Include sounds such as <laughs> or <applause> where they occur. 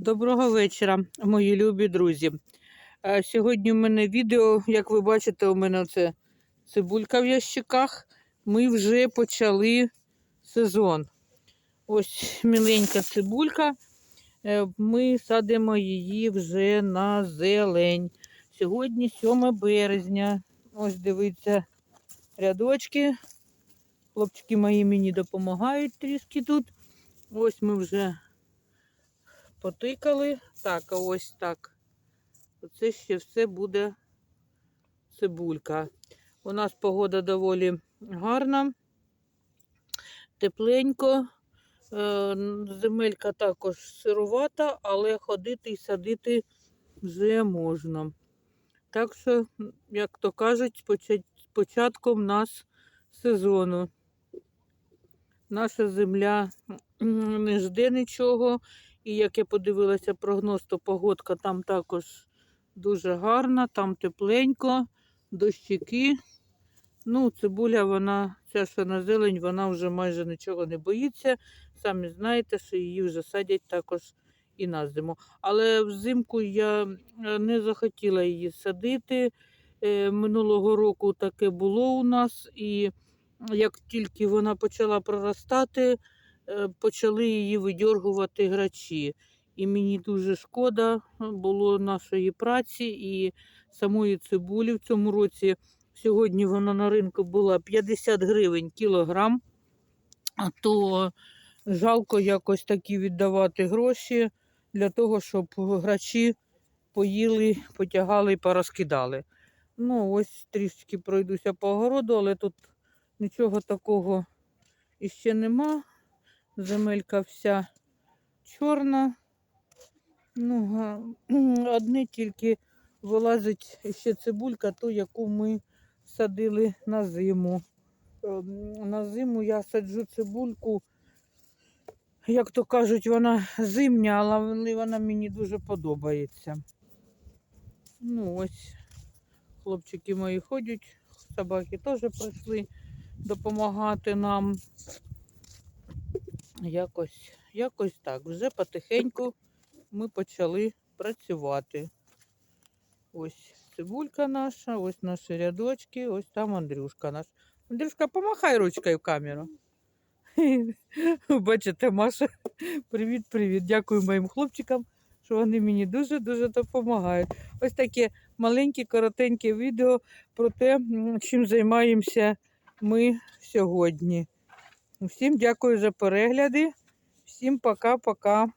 Доброго вечора, мої любі друзі. Е, Сьогодні у мене відео, як ви бачите, у мене це цибулька в ящиках. Ми вже почали сезон. Ось міленька цибулька. Е, Ми садимо її вже на зелень. Сьогодні 7 березня. Ось дивіться рядочки. Хлопчики мої мені допомагають трішки тут. Ось ми вже потикали. Так, а ось так. Оце ще все буде цибулька. У нас погода доволі гарна, тепленько. Е, Земелька також сирувата, але ходити і садити вже можна. Так що, як то кажуть, з почат- початком нас сезону. Наша земля не жде нічого. І як я подивилася прогноз, то погодка там також дуже гарна, там тепленько, дощики. Ну, цибуля, вона, ця що на зелень, вона вже майже нічого не боїться. Самі знаєте, що її вже садять також і на зиму. Але взимку я е, не захотіла її садити. Е, Минулого року таке було у нас, і як тільки вона почала проростати, почали її видьоргувати грачі. І мені дуже шкода е, було нашої праці і самої цибулі в цьому році. Сьогодні вона на ринку була 50 гривень кілограм, а то жалко якось такі віддавати гроші для того, щоб грачі поїли, потягали і порозкидали. Ну, ось трішки пройдуся по огороду, але тут нічого такого іще нема. Земелька вся чорна. Ну, <clears throat> одне тільки вилазить ще цибулька, ту, яку ми садили на зиму. Ем, На зиму я саджу цибульку, як то кажуть, вона зимня, але вона мені дуже подобається. Ну, ось хлопчики мої ходять, собаки теж прийшли допомагати нам. Якось, якось так. Вже потихеньку ми почали працювати. Ось цибулька наша, ось наші рядочки, ось там Андрюшка наш. Андрюшка, помахай ручкою в камеру. <laughs> Бачите, Маша, привіт-привіт. Дякую моїм хлопчикам, що вони мені дуже-дуже допомагають. Ось таке маленьке, коротеньке відео про те, чим займаємося ми сьогодні. Всім дякую за перегляди. Всім пока-пока.